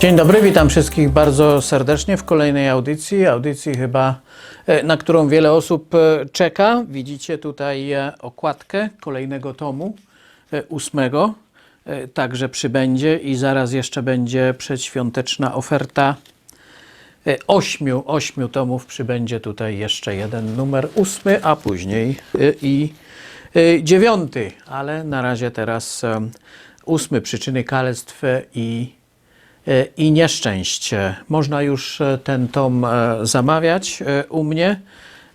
Dzień dobry, witam wszystkich bardzo serdecznie w kolejnej audycji. Audycji chyba, e, na którą wiele osób e, czeka. Widzicie tutaj e, okładkę kolejnego tomu, ósmego. Także przybędzie i zaraz jeszcze będzie przedświąteczna oferta ośmiu, ośmiu tomów. Przybędzie tutaj jeszcze jeden numer ósmy, a później i dziewiąty. Ale na razie teraz ósmy przyczyny kalectw i i nieszczęść. Można już e, ten tom e, zamawiać e, u mnie.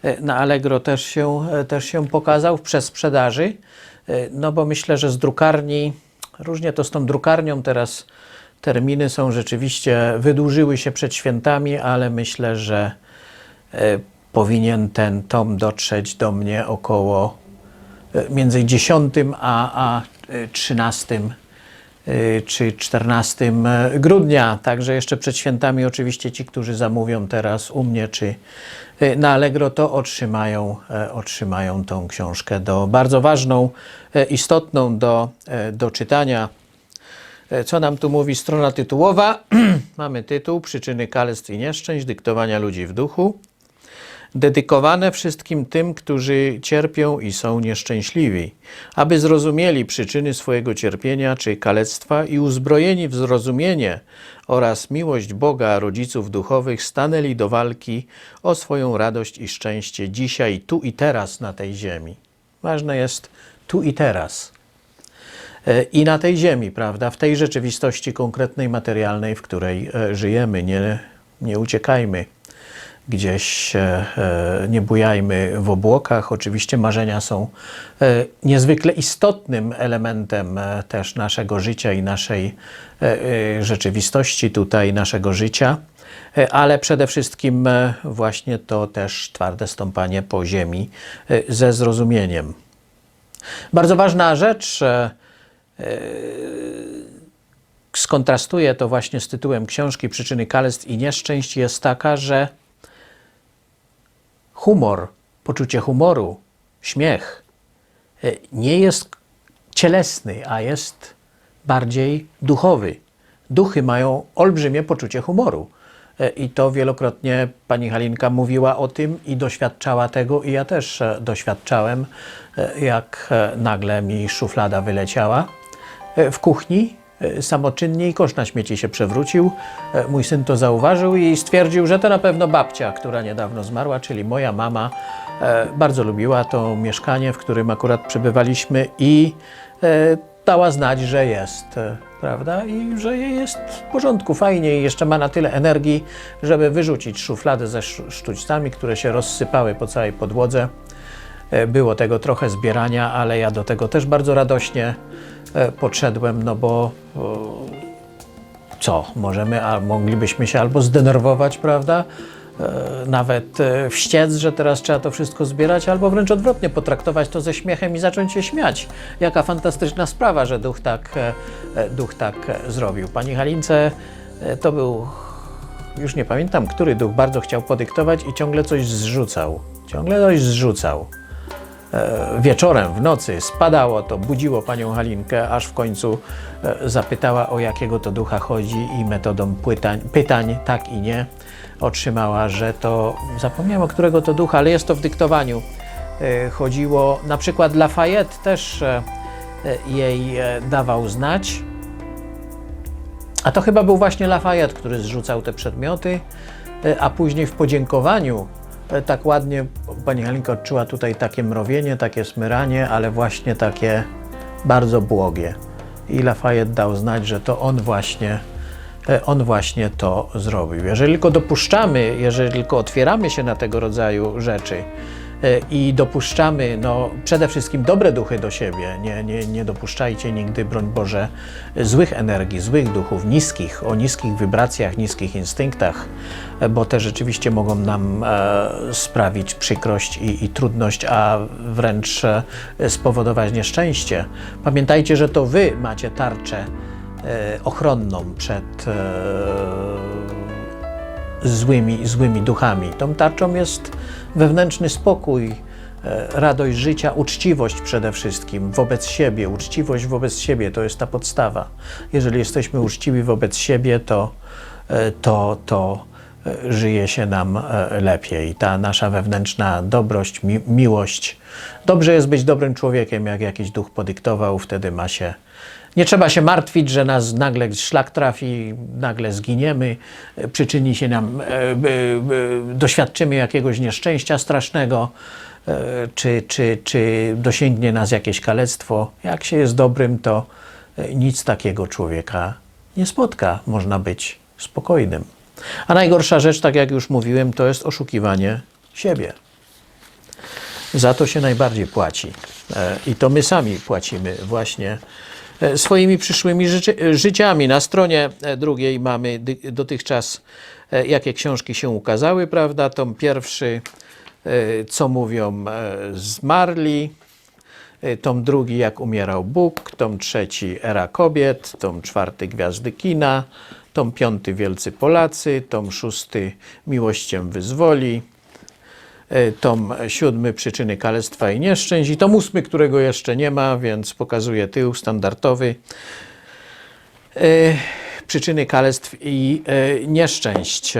E, Na Allegro też się, e, też się pokazał w przesprzedaży. E, No bo myślę, że z drukarni, różnie to z tą drukarnią teraz terminy są rzeczywiście, wydłużyły się przed świętami, ale myślę, że e, powinien ten tom dotrzeć do mnie około e, między 10 a, a e, 13 y, czy 14 grudnia. Także jeszcze przed świętami oczywiście ci, którzy zamówią teraz u mnie czy y, na Allegro, to otrzymają, otrzymają tą książkę do, bardzo ważną, istotną do, do czytania. Co nam tu mówi strona tytułowa? Mamy tytuł Przyczyny kalectw i nieszczęść, dyktowania ludzi w duchu dedykowane wszystkim tym, którzy cierpią i są nieszczęśliwi, aby zrozumieli przyczyny swojego cierpienia czy kalectwa i uzbrojeni w zrozumienie oraz miłość Boga, rodziców duchowych, stanęli do walki o swoją radość i szczęście dzisiaj, tu i teraz na tej ziemi. Ważne jest tu i teraz. E, I na tej ziemi, prawda, w tej rzeczywistości konkretnej, materialnej, w której e, żyjemy. Nie, nie uciekajmy gdzieś, e, e, nie bujajmy w obłokach. Oczywiście marzenia są e, niezwykle istotnym elementem też naszego życia i naszej rzeczywistości tutaj, naszego życia. Ale przede wszystkim właśnie to też twarde stąpanie po ziemi ze zrozumieniem. Bardzo ważna rzecz, e, skontrastuję to właśnie z tytułem książki Przyczyny kalectw i nieszczęść, jest taka, że humor, poczucie humoru, śmiech e, nie jest cielesny, a jest bardziej duchowy. Duchy mają olbrzymie poczucie humoru. E, I to wielokrotnie pani Halinka mówiła o tym i doświadczała tego, i ja też e, doświadczałem, jak nagle mi szuflada wyleciała w kuchni. E, Samoczynnie i kosz na śmieci się przewrócił. E, Mój syn to zauważył i stwierdził, że to na pewno babcia, która niedawno zmarła, czyli moja mama. e, Bardzo lubiła to mieszkanie, w którym akurat przebywaliśmy i dała znać, że jest, prawda? I że jest w porządku, fajnie i jeszcze ma na tyle energii, żeby wyrzucić szufladę ze sz- sztućcami, które się rozsypały po całej podłodze. Było tego trochę zbierania, ale ja do tego też bardzo radośnie podszedłem, no bo o, co, możemy, a moglibyśmy się albo zdenerwować, prawda? E, Nawet e, wściec, że teraz trzeba to wszystko zbierać, albo wręcz odwrotnie, potraktować to ze śmiechem i zacząć się śmiać. Jaka fantastyczna sprawa, że duch tak, e, e, duch tak e, zrobił. Pani Halince e, to był, już nie pamiętam, który duch bardzo chciał podyktować i ciągle coś zrzucał. Ciągle coś zrzucał e, wieczorem, w nocy spadało to, budziło panią Halinkę, aż w końcu e, zapytała o jakiego to ducha chodzi i metodą pytań, pytań tak i nie otrzymała, że to, zapomniałem o którego to ducha, ale jest to w dyktowaniu. E, Chodziło, na przykład Lafayette też e, e, jej e, dawał znać, a to chyba był właśnie Lafayette, który zrzucał te przedmioty, e, a później w podziękowaniu e, tak ładnie pani Halinka odczuła tutaj takie mrowienie, takie smyranie, ale właśnie takie bardzo błogie. I Lafayette dał znać, że to on właśnie, e, on właśnie to zrobił. Jeżeli tylko dopuszczamy, jeżeli tylko otwieramy się na tego rodzaju rzeczy, e, i dopuszczamy no, przede wszystkim dobre duchy do siebie. Nie, nie, nie dopuszczajcie nigdy, broń Boże, złych energii, złych duchów, niskich, o niskich wibracjach, niskich instynktach, e, bo te rzeczywiście mogą nam e, sprawić przykrość i, i trudność, a wręcz e, spowodować nieszczęście. Pamiętajcie, że to Wy macie tarczę e, ochronną przed e, złymi, złymi duchami. Tą tarczą jest wewnętrzny spokój, e, radość życia, uczciwość przede wszystkim wobec siebie. Uczciwość wobec siebie to jest ta podstawa. Jeżeli jesteśmy uczciwi wobec siebie, to, e, to, to e, żyje się nam lepiej. Ta nasza wewnętrzna dobrość, mi, miłość. Dobrze jest być dobrym człowiekiem, jak jakiś duch podyktował, wtedy ma się. Nie trzeba się martwić, że nas nagle szlak trafi, nagle zginiemy, e, przyczyni się nam, e, e, e, doświadczymy jakiegoś nieszczęścia strasznego, e, czy, czy, czy dosięgnie nas jakieś kalectwo. Jak się jest dobrym, to e, nic takiego człowieka nie spotka. Można być spokojnym. A najgorsza rzecz, tak jak już mówiłem, to jest oszukiwanie siebie. Za to się najbardziej płaci. I to my sami płacimy właśnie swoimi przyszłymi życi życiami. Na stronie e, drugiej mamy dotychczas, e, jakie książki się ukazały, prawda? Tom pierwszy, e, co mówią e, zmarli. E, Tom drugi, jak umierał Bóg. Tom trzeci, era kobiet. Tom czwarty, gwiazdy kina. Tom piąty, wielcy Polacy. Tom szósty, miłość cię wyzwoli e, tom siódmy przyczyny kalectwa i nieszczęść i tom ósmy, którego jeszcze nie ma, więc pokazuję tył standardowy. E, Przyczyny kalectw i e, nieszczęść.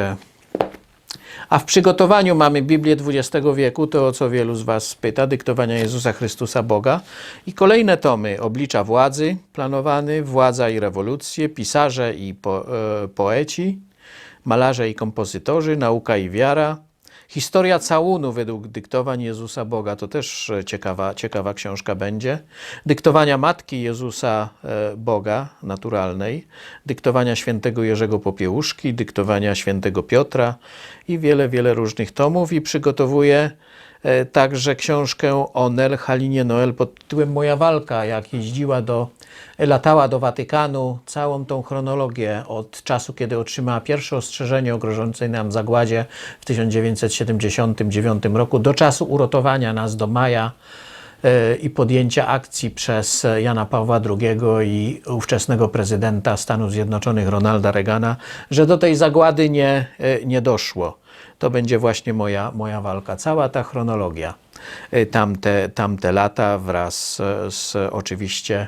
A w przygotowaniu mamy Biblię XX wieku, to o co wielu z Was pyta, dyktowania Jezusa Chrystusa Boga. I kolejne tomy, Oblicza Władzy, planowany, Władza i rewolucje, Pisarze i po, e, poeci, Malarze i kompozytorzy, Nauka i wiara, Historia całunu według dyktowań Jezusa Boga, to też e, ciekawa, ciekawa książka będzie. Dyktowania Matki Jezusa e, Boga naturalnej, dyktowania świętego Jerzego Popiełuszki, dyktowania świętego Piotra i wiele, wiele różnych tomów i przygotowuję także książkę o Nel Halinie Noel pod tytułem Moja walka, jak jeździła do, latała do Watykanu, całą tą chronologię od czasu, kiedy otrzymała pierwsze ostrzeżenie o grożącej nam zagładzie w 1979 roku, do czasu uratowania nas do maja e, i podjęcia akcji przez Jana Pawła II i ówczesnego prezydenta Stanów Zjednoczonych Ronalda Reagana, że do tej zagłady nie, e, nie doszło. To będzie właśnie moja, moja walka. Cała ta chronologia, e, tamte, tamte lata wraz e, z oczywiście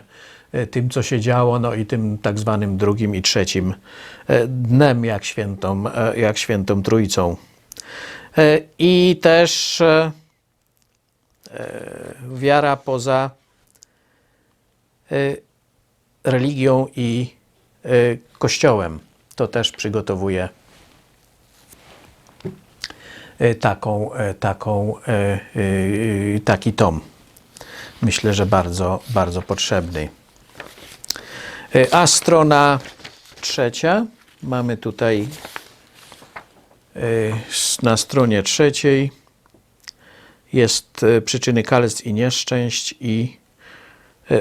e, tym, co się działo, no i tym tak zwanym drugim i trzecim dnem, jak świętą, jak świętą Trójcą. I też wiara poza religią i kościołem. To też przygotowuję e, taką, e, taką, e, e, taki tom. Myślę, że bardzo, bardzo potrzebny. E, A strona trzecia, mamy tutaj e, na stronie trzeciej jest e, przyczyny kalectw i nieszczęść i e,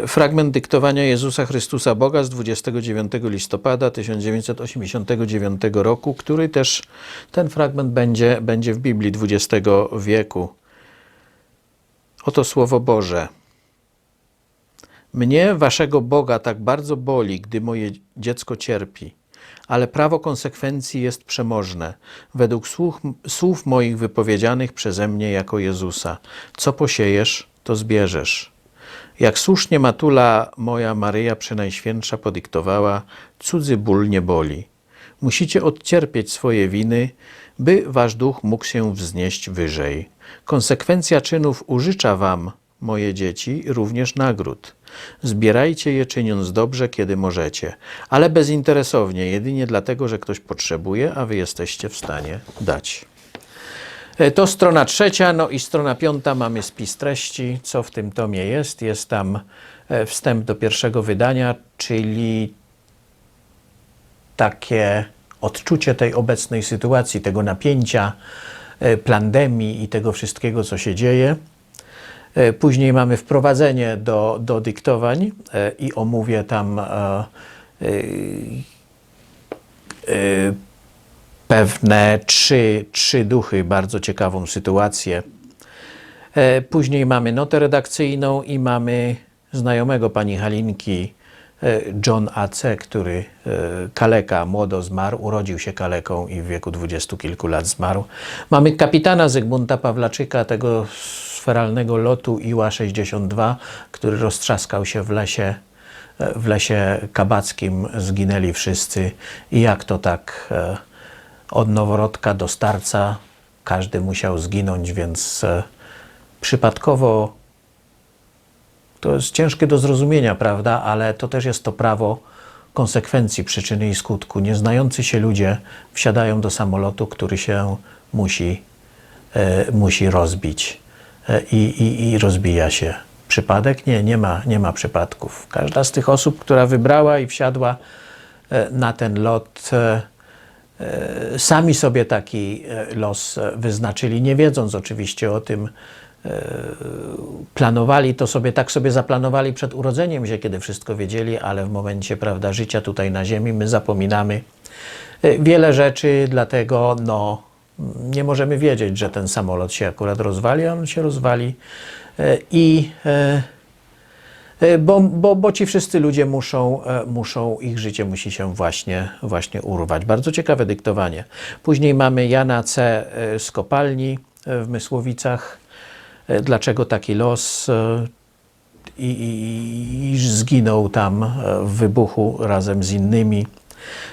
fragment dyktowania Jezusa Chrystusa Boga z 29 listopada 1989 roku, który też ten fragment będzie, będzie w Biblii XX wieku. Oto słowo Boże. Mnie, waszego Boga, tak bardzo boli, gdy moje dziecko cierpi, ale prawo konsekwencji jest przemożne, według słów, słów moich wypowiedzianych przeze mnie jako Jezusa. Co posiejesz, to zbierzesz. Jak słusznie matula moja Maryja Przenajświętsza podyktowała, cudzy ból nie boli. Musicie odcierpieć swoje winy, by wasz duch mógł się wznieść wyżej. Konsekwencja czynów użycza wam, moje dzieci, również nagród. Zbierajcie je czyniąc dobrze, kiedy możecie, ale bezinteresownie, jedynie dlatego, że ktoś potrzebuje, a wy jesteście w stanie dać. E, To strona trzecia, no i strona piąta mamy spis treści, co w tym tomie jest. Jest tam e, wstęp do pierwszego wydania, czyli takie odczucie tej obecnej sytuacji, tego napięcia, e, pandemii i tego wszystkiego, co się dzieje. Później mamy wprowadzenie do, do dyktowań i omówię tam e, e, pewne trzy, trzy duchy, bardzo ciekawą sytuację. E, Później mamy notę redakcyjną i mamy znajomego pani Halinki, e, John A.C., który e, kaleka, młodo zmarł, urodził się kaleką i w wieku dwudziestu kilku lat zmarł. Mamy kapitana Zygmunta Pawlaczyka, tego stratosferalnego lotu Iła-62, który roztrzaskał się w lesie, w lesie kabackim, zginęli wszyscy. I jak to tak od noworodka do starca każdy musiał zginąć, więc e, przypadkowo to jest ciężkie do zrozumienia, prawda? Ale to też jest to prawo konsekwencji przyczyny i skutku. Nieznający się ludzie wsiadają do samolotu, który się musi, e, musi rozbić e, i, i, rozbija się. Przypadek? Nie, nie ma, nie ma przypadków. Każda z tych osób, która wybrała i wsiadła e, na ten lot, sami sobie taki e, los e, wyznaczyli, nie wiedząc oczywiście o tym, planowali to sobie, tak sobie zaplanowali przed urodzeniem się, kiedy wszystko wiedzieli, ale w momencie, prawda, życia tutaj na ziemi my zapominamy e, wiele rzeczy, dlatego no, nie możemy wiedzieć, że ten samolot się akurat rozwali, a on się rozwali e, i e, e, bo, bo, bo ci wszyscy ludzie muszą, e, muszą, ich życie musi się właśnie, właśnie urwać. Bardzo ciekawe dyktowanie. Później mamy Jana C. e, z kopalni e, w Mysłowicach. E, Dlaczego taki los? e, I, i, i zginął tam e, w wybuchu razem z innymi.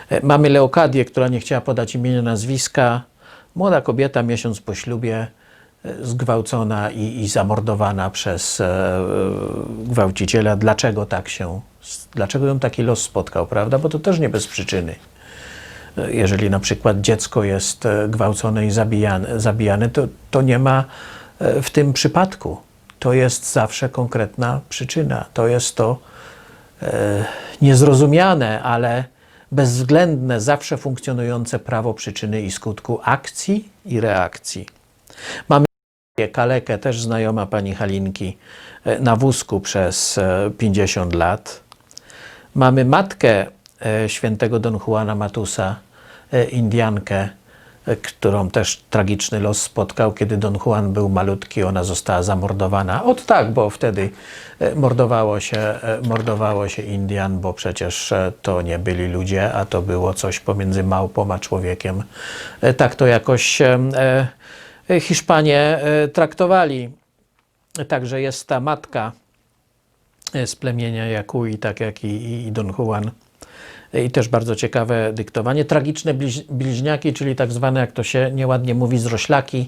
E, Mamy Leokadię, która nie chciała podać imienia, nazwiska. Młoda kobieta, miesiąc po ślubie, e, zgwałcona i, i zamordowana przez e, gwałciciela. Dlaczego tak się, dlaczego ją taki los spotkał, prawda? Bo to też nie bez przyczyny. E, Jeżeli na przykład dziecko jest e, gwałcone i zabijane, zabijane to, to nie ma w tym przypadku. To jest zawsze konkretna przyczyna. To jest to e, niezrozumiane, ale bezwzględne, zawsze funkcjonujące prawo przyczyny i skutku akcji i reakcji. Mamy kalekę, też znajoma pani Halinki, e, na wózku przez e, 50 lat. Mamy matkę e, świętego Don Juana Matusa, e, Indiankę, e, którą też tragiczny los spotkał, kiedy Don Juan był malutki, ona została zamordowana. Ot tak, bo wtedy e, mordowało się, e, mordowało się Indian, bo przecież e, to nie byli ludzie, a to było coś pomiędzy małpą a człowiekiem. E, Tak to jakoś e, e, Hiszpanie e, traktowali. Także jest ta matka, z plemienia Jakui, tak jak i, i- Don Juan. I też bardzo ciekawe dyktowanie. Tragiczne bliź, bliźniaki, czyli tak zwane, jak to się nieładnie mówi, zroślaki.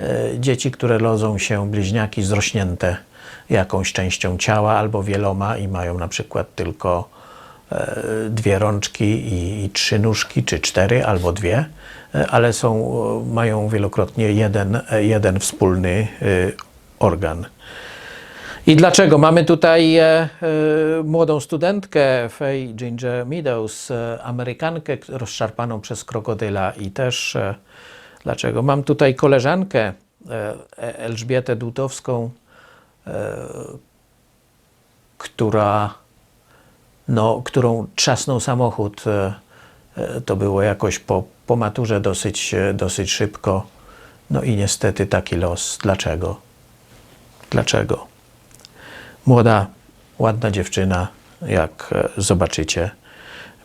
E, Dzieci, które rodzą się bliźniaki zrośnięte jakąś częścią ciała albo wieloma i mają na przykład tylko e, dwie rączki i, i trzy nóżki, czy cztery, albo dwie, e, ale są, e, mają wielokrotnie jeden, e, jeden wspólny e, organ. I dlaczego? Mamy tutaj e, e, młodą studentkę Faye Ginger Meadows, e, Amerykankę rozszarpaną przez krokodyla i też e, dlaczego? Mam tutaj koleżankę e, E- Elżbietę Dłutowską, e, która, no, którą trzasnął samochód. E, e, to było jakoś po, po maturze dosyć, e, dosyć szybko. No i niestety taki los. Dlaczego? Dlaczego? młoda, ładna dziewczyna, jak e, zobaczycie.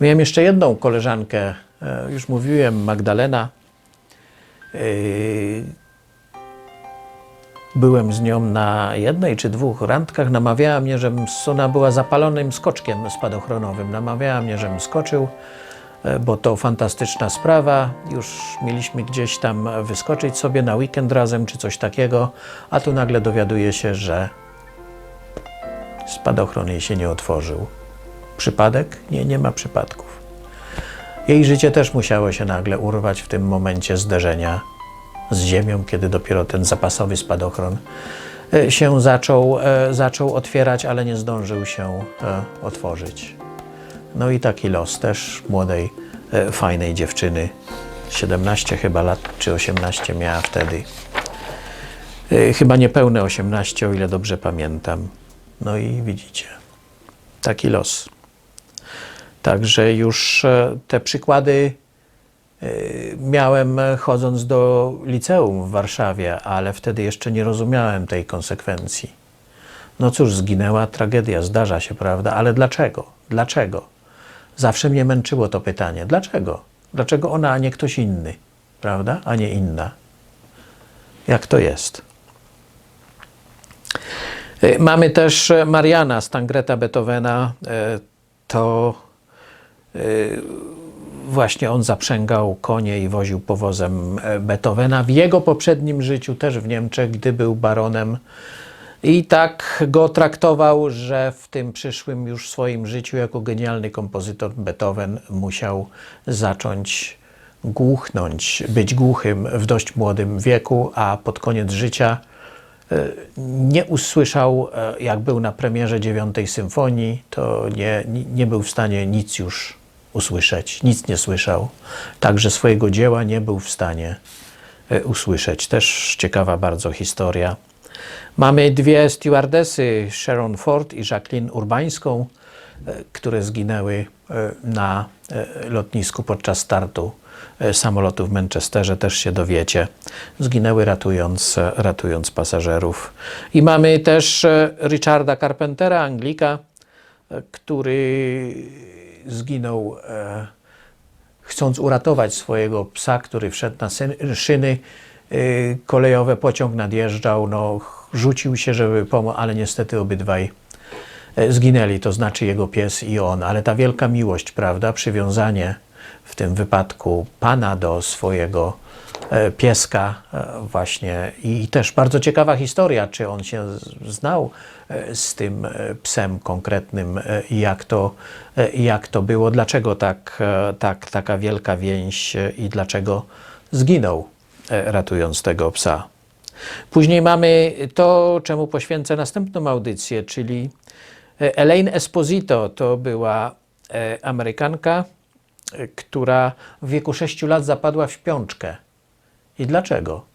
Miałem jeszcze jedną koleżankę, e, już mówiłem, Magdalena. Byłem z nią na jednej czy dwóch randkach. Namawiała mnie, żebym ona była zapalonym skoczkiem spadochronowym. Namawiała mnie, żebym skoczył, e, bo to fantastyczna sprawa. Już mieliśmy gdzieś tam wyskoczyć sobie na weekend razem czy coś takiego, a tu nagle dowiaduje się, że spadochron jej się nie otworzył. Przypadek? Nie, nie ma przypadków. Jej życie też musiało się nagle urwać w tym momencie zderzenia z ziemią, kiedy dopiero ten zapasowy spadochron e, się zaczął, e, zaczął otwierać, ale nie zdążył się e, otworzyć. No i taki los też młodej, e, fajnej dziewczyny. 17 chyba lat, czy 18 miała wtedy. E, Chyba niepełne 18, o ile dobrze pamiętam. No i widzicie, taki los. Także już e, te przykłady miałem chodząc do liceum w Warszawie, ale wtedy jeszcze nie rozumiałem tej konsekwencji. No cóż, zginęła tragedia, zdarza się, prawda? Ale dlaczego? Dlaczego? Zawsze mnie męczyło to pytanie. Dlaczego? Dlaczego ona, a nie ktoś inny? Prawda? A nie inna. Jak to jest? Y, Mamy też e, Mariana Stangreta Beethovena. E, To y, właśnie on zaprzęgał konie i woził powozem e, Beethovena. W jego poprzednim życiu, też w Niemczech, gdy był baronem, i tak go traktował, że w tym przyszłym już swoim życiu jako genialny kompozytor Beethoven musiał zacząć głuchnąć, być głuchym w dość młodym wieku, a pod koniec życia e, nie usłyszał, e, jak był na premierze dziewiątej symfonii, to nie, nie- był w stanie nic już usłyszeć, nic nie słyszał. Także swojego dzieła nie był w stanie e, usłyszeć. Też ciekawa bardzo historia. Mamy dwie stewardesy, Sharon Ford i Jacqueline Urbańską, e, które zginęły e, na e, lotnisku podczas startu samolotu w Manchesterze, też się dowiecie. Zginęły ratując, ratując pasażerów. I mamy też Richarda Carpentera, Anglika, który zginął chcąc uratować swojego psa, który wszedł na szyny kolejowe, pociąg nadjeżdżał, no, rzucił się, żeby pomóc, ale niestety obydwaj e, zginęli, to znaczy jego pies i on. Ale ta wielka miłość, prawda, przywiązanie w tym wypadku pana do swojego e, pieska e, właśnie i też bardzo ciekawa historia, czy on się znał z tym psem konkretnym i jak to, jak to było, dlaczego tak, tak, taka wielka więź i dlaczego zginął ratując tego psa. Później mamy to, czemu poświęcę następną audycję, czyli e, Elaine Esposito to była e, Amerykanka, e, która w wieku 6 lat zapadła w śpiączkę. I dlaczego?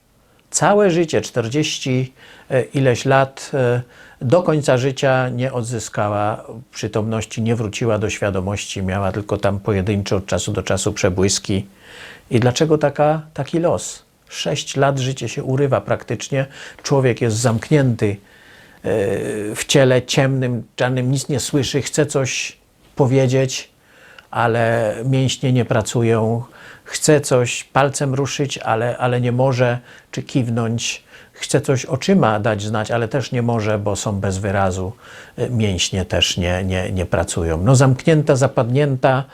Całe życie, 40 e, ileś lat, e, do końca życia nie odzyskała przytomności, nie wróciła do świadomości, miała tylko tam pojedyncze od czasu do czasu przebłyski. I dlaczego taka, taki los? Sześć lat życie się urywa praktycznie, człowiek jest zamknięty e, w ciele ciemnym, czarnym, nic nie słyszy, chce coś powiedzieć, ale mięśnie nie pracują, chce coś palcem ruszyć, ale, ale nie może, czy kiwnąć, chce coś oczyma dać znać, ale też nie może, bo są bez wyrazu, E, mięśnie też nie, nie, nie pracują. No zamknięta, zapadnięta,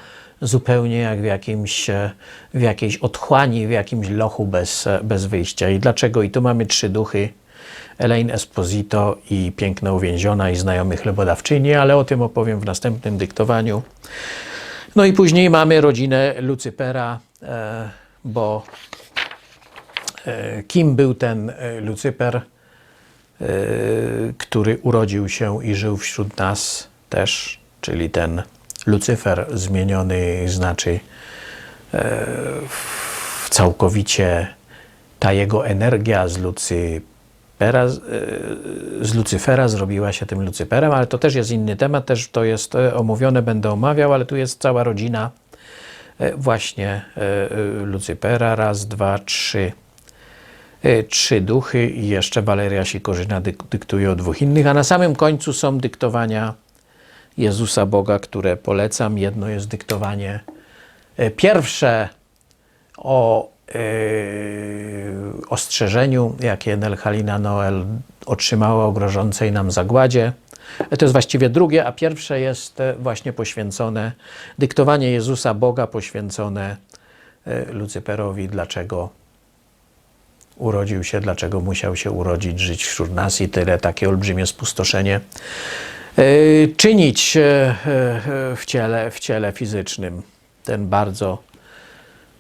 zupełnie jak w, jakimś, e, w jakiejś otchłani, w jakimś lochu bez, e, bez wyjścia. I dlaczego? I tu mamy trzy duchy, Elaine Esposito i Piękna Uwięziona i Znajomy Chlebodawczyni, ale o tym opowiem w następnym dyktowaniu. No i później mamy rodzinę Lucypera, e, bo kim był ten Lucyper, który urodził się i żył wśród nas też, czyli ten Lucyfer zmieniony znaczy e, całkowicie ta jego energia z Lucypera, z- e, z Lucyfera zrobiła się tym Lucyperem, ale to też jest inny temat, też to jest e, omówione, będę omawiał, ale tu jest cała rodzina właśnie Lucypera, raz, dwa, trzy, trzy duchy i jeszcze Waleria Sikorzyna dyk- dyktuje o dwóch innych, a na samym końcu są dyktowania Jezusa Boga, które polecam. Jedno jest dyktowanie e, pierwsze o e, ostrzeżeniu, jakie Nel Halina Noel otrzymała o grożącej nam zagładzie. E, To jest właściwie drugie, a pierwsze jest właśnie poświęcone, dyktowanie Jezusa Boga poświęcone Lucyperowi, dlaczego urodził się, dlaczego musiał się urodzić, żyć wśród nas i tyle, takie olbrzymie spustoszenie czynić e, e, w ciele, w ciele fizycznym. Ten bardzo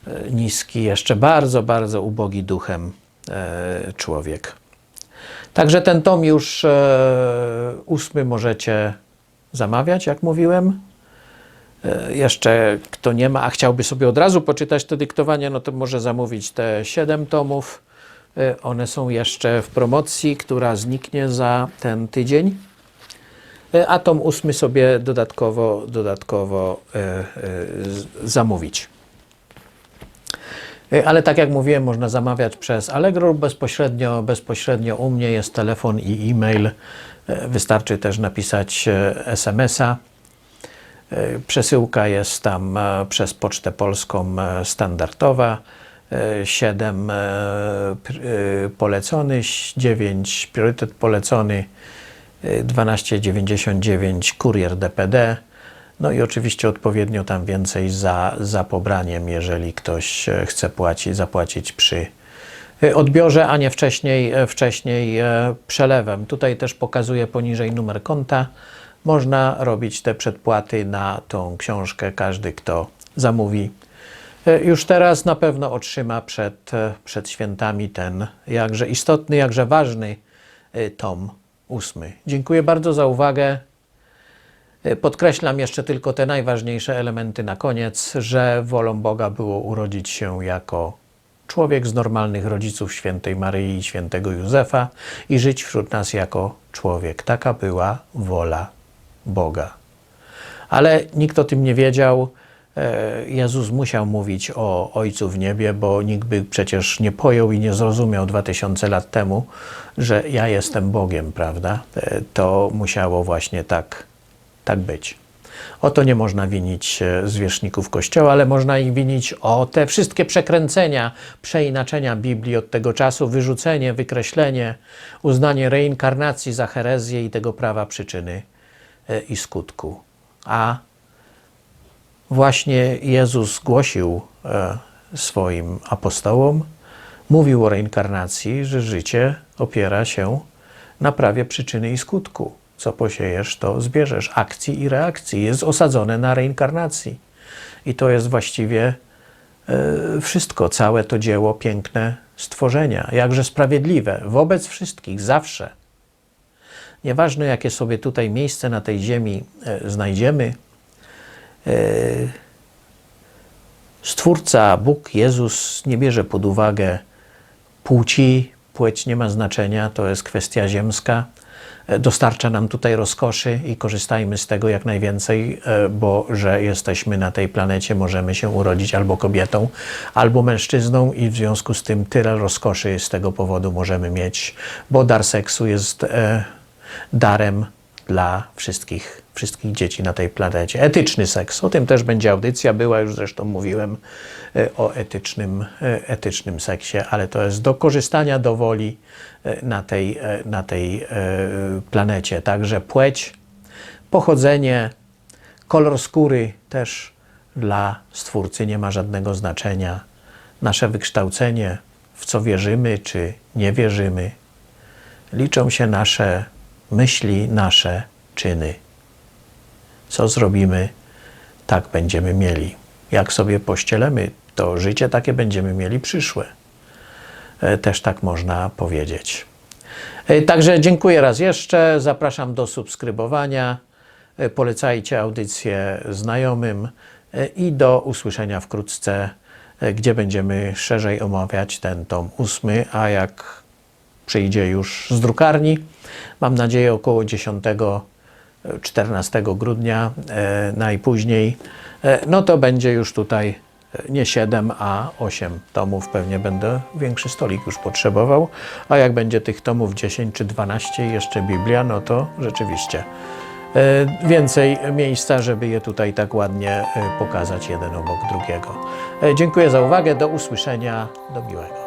e, niski, jeszcze bardzo, bardzo ubogi duchem e, człowiek. Także ten tom już e, ósmy możecie zamawiać, jak mówiłem. E, Jeszcze kto nie ma, a chciałby sobie od razu poczytać te dyktowania, no to może zamówić te siedem tomów. E, One są jeszcze w promocji, która zniknie za ten tydzień. E, A ósmy sobie dodatkowo, dodatkowo e, e, zamówić. Ale tak jak mówiłem, można zamawiać przez Allegro bezpośrednio, bezpośrednio u mnie jest telefon i e-mail. Wystarczy też napisać SMS-a. Przesyłka jest tam przez Pocztę Polską standardowa. 7 polecony, 9 priorytet polecony, 1299 kurier DPD. No i oczywiście odpowiednio tam więcej za, za pobraniem, jeżeli ktoś e, chce płacić, zapłacić przy e, odbiorze, a nie wcześniej, e, wcześniej przelewem. Tutaj też pokazuję poniżej numer konta. Można robić te przedpłaty na tą książkę. Każdy, kto zamówi już teraz na pewno otrzyma przed, przed świętami ten jakże istotny, jakże ważny tom ósmy. Dziękuję bardzo za uwagę. E, Podkreślam jeszcze tylko te najważniejsze elementy na koniec, że wolą Boga było urodzić się jako człowiek z normalnych rodziców świętej Maryi i świętego Józefa i żyć wśród nas jako człowiek. Taka była wola Boga. Ale nikt o tym nie wiedział. E, Jezus musiał mówić o Ojcu w niebie, bo nikt by przecież nie pojął i nie zrozumiał 2000 lat temu, że ja jestem Bogiem, prawda? E, To musiało właśnie tak, tak być. O to nie można winić e, zwierzchników Kościoła, ale można ich winić o te wszystkie przekręcenia, przeinaczenia Biblii od tego czasu, wyrzucenie, wykreślenie, uznanie reinkarnacji za herezję i tego prawa przyczyny i skutku. A właśnie Jezus głosił e, swoim apostołom, mówił o reinkarnacji, że życie opiera się na prawie przyczyny i skutku. Co posiejesz, to zbierzesz. Akcji i reakcji. Jest osadzone na reinkarnacji. I to jest właściwie e, wszystko, całe to dzieło piękne stworzenia, jakże sprawiedliwe wobec wszystkich, zawsze. Nieważne, jakie sobie tutaj miejsce na tej ziemi e, znajdziemy, Stwórca, Bóg, Jezus nie bierze pod uwagę płci, płeć nie ma znaczenia, to jest kwestia ziemska. E, Dostarcza nam tutaj rozkoszy i korzystajmy z tego jak najwięcej, e, bo że jesteśmy na tej planecie, możemy się urodzić albo kobietą, albo mężczyzną i w związku z tym tyle rozkoszy z tego powodu możemy mieć, bo dar seksu jest e, darem dla wszystkich, wszystkich dzieci na tej planecie. Etyczny seks, o tym też będzie audycja, była już zresztą mówiłem e, o etycznym, e, etycznym seksie, ale to jest do korzystania do woli e, na tej, na tej planecie. Także płeć, pochodzenie, kolor skóry też dla Stwórcy nie ma żadnego znaczenia. Nasze wykształcenie, w co wierzymy czy nie wierzymy, liczą się nasze myśli, nasze czyny. Co zrobimy, tak będziemy mieli. Jak sobie pościelemy, to życie takie będziemy mieli przyszłe. E, Też tak można powiedzieć. E, Także dziękuję raz jeszcze. Zapraszam do subskrybowania. E, Polecajcie audycję znajomym i do usłyszenia wkrótce, gdzie będziemy szerzej omawiać ten tom ósmy, a jak przyjdzie już z drukarni. Mam nadzieję około 10-14 grudnia e, najpóźniej. E, no to będzie już tutaj e, nie 7, a 8 tomów. Pewnie będę większy stolik już potrzebował. A jak będzie tych tomów 10 czy 12 i jeszcze Biblia, no to rzeczywiście więcej miejsca, żeby je tutaj tak ładnie pokazać jeden obok drugiego. Dziękuję za uwagę. Do usłyszenia. Do miłego.